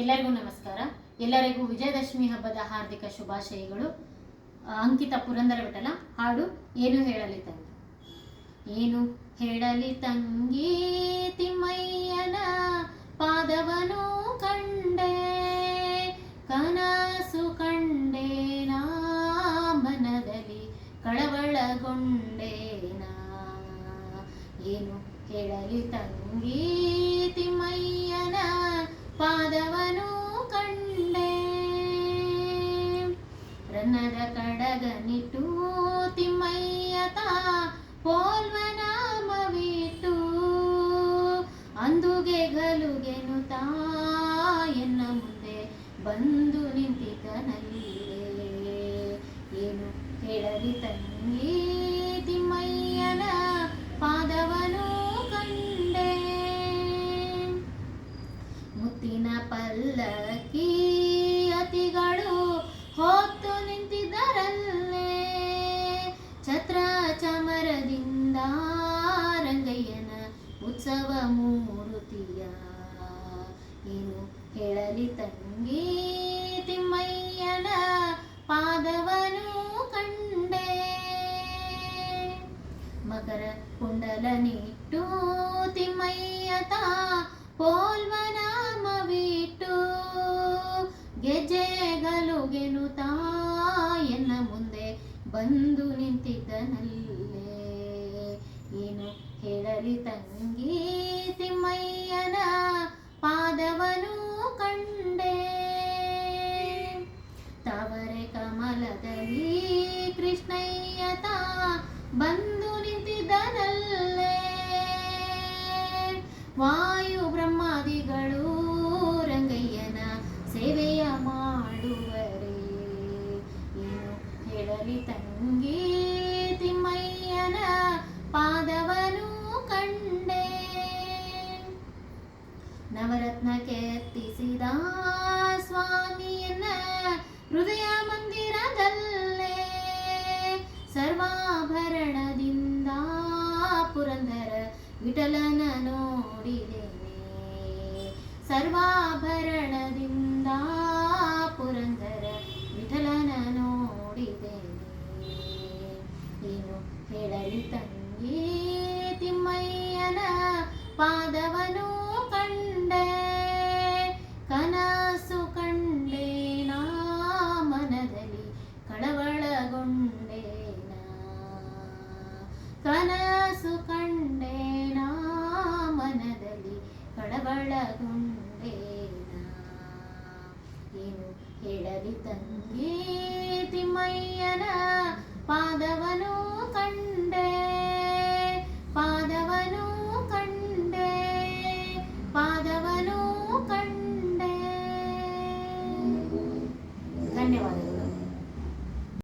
ಎಲ್ಲರಿಗೂ ನಮಸ್ಕಾರ. ಎಲ್ಲರಿಗೂ ವಿಜಯದಶಮಿ ಹಬ್ಬದ ಹಾರ್ದಿಕ ಶುಭಾಶಯಗಳು. ಅಂಕಿತ ಪುರಂದರ ಬಿಟ್ಟಲ ಹಾಡು ಏನು ಹೇಳಲಿ ತಂಗಿ ಏನು ಹೇಳಲಿ ತಂಗಿ ತಿಮ್ಮಯ್ಯನ ಪಾದವನು ಕಂಡೆ, ಕನಸು ಕಂಡೇನಾ ಮನದಲ್ಲಿ ಕಳವಳಗೊಂಡೇನಾ ಏನು ಹೇಳಲಿ ತಂಗಿ ತಿಮ್ಮಯ್ಯನ ಪಾದವನು ಕಂಡೆ. ರನ್ನದ ಕಡಗನಿಟ್ಟು ತಿಮ್ಮಯ್ಯತ ಪೋಲ್ವನ ಮವಿಟ್ಟು ಅಂದುಗೆ ಗಲುಗೆನು ತಾಯನ್ನ ಮುಂದೆ ಬಂದು ನಿಂತಿದ್ದನಲ್ಲೇ ಏನು ಹೇಳಲಿ ತಂಗಿ? ರಂಗಯ್ಯನ ಉತ್ಸವ ಮೂರುತಿಯ. ಏನು ಹೇಳಲಿ ತಂಗಿ ತಿಮ್ಮಯ್ಯನ ಪಾದವನು ಕಂಡೆ. ಮಕರ ಕುಂಡಲನಿಟ್ಟು ತಿಮ್ಮಯ್ಯತ ಪೋಲ್ವನ ಮವಿಟ್ಟು. ಗೆಜ್ಜೆಗಲುಗೆನು ತಾಯನ್ನ ಮುಂದೆ ಬಂದು ನಿಂತಿದ್ದನಲ್ಲೇ. ಏನು ಹೇಳಲಿ ತಂಗಿ ತಿಮ್ಮಯ್ಯನ ಪಾದವನು ಕಂಡೆ. ತವರೆ ಕಮಲದಲ್ಲಿ ಕೃಷ್ಣಯ್ಯತ ಬಂದು ನಿಂತಿದ್ದನಲ್ಲೇ ವಾಯು ಬ್ರಹ್ಮಾದಿಗಳು ರಂಗಯ್ಯನ ಸೇವೆಯ ಮಾಡುವರೇ. ಏನು ಹೇಳಲಿ ತಂಗಿ ಪುರಂದರ ವಿಠಲನ ನೋಡಿದ್ದೇನೆ ಸರ್ವಾಭರಣದಿಂದ ಪುರಂದರ ವಿಠಲನ ನೋಡಿದ್ದೇನೆ ಏನು ಹೇಳಲಿ ತಂಗಿ ತಿಮ್ಮಯ್ಯನ ಪಾದವನು ಕಳವಳಗೊಂಡೇನಾ ಏನು ಹೇಳಲಿ ತಂಗಿ ತಿಮ್ಮಯ್ಯನ ಪಾದವನು ಕಂಡೆ ಪಾದವನು ಕಂಡೆ ಪಾದವನು ಕಂಡೆ ಧನ್ಯವಾದಗಳು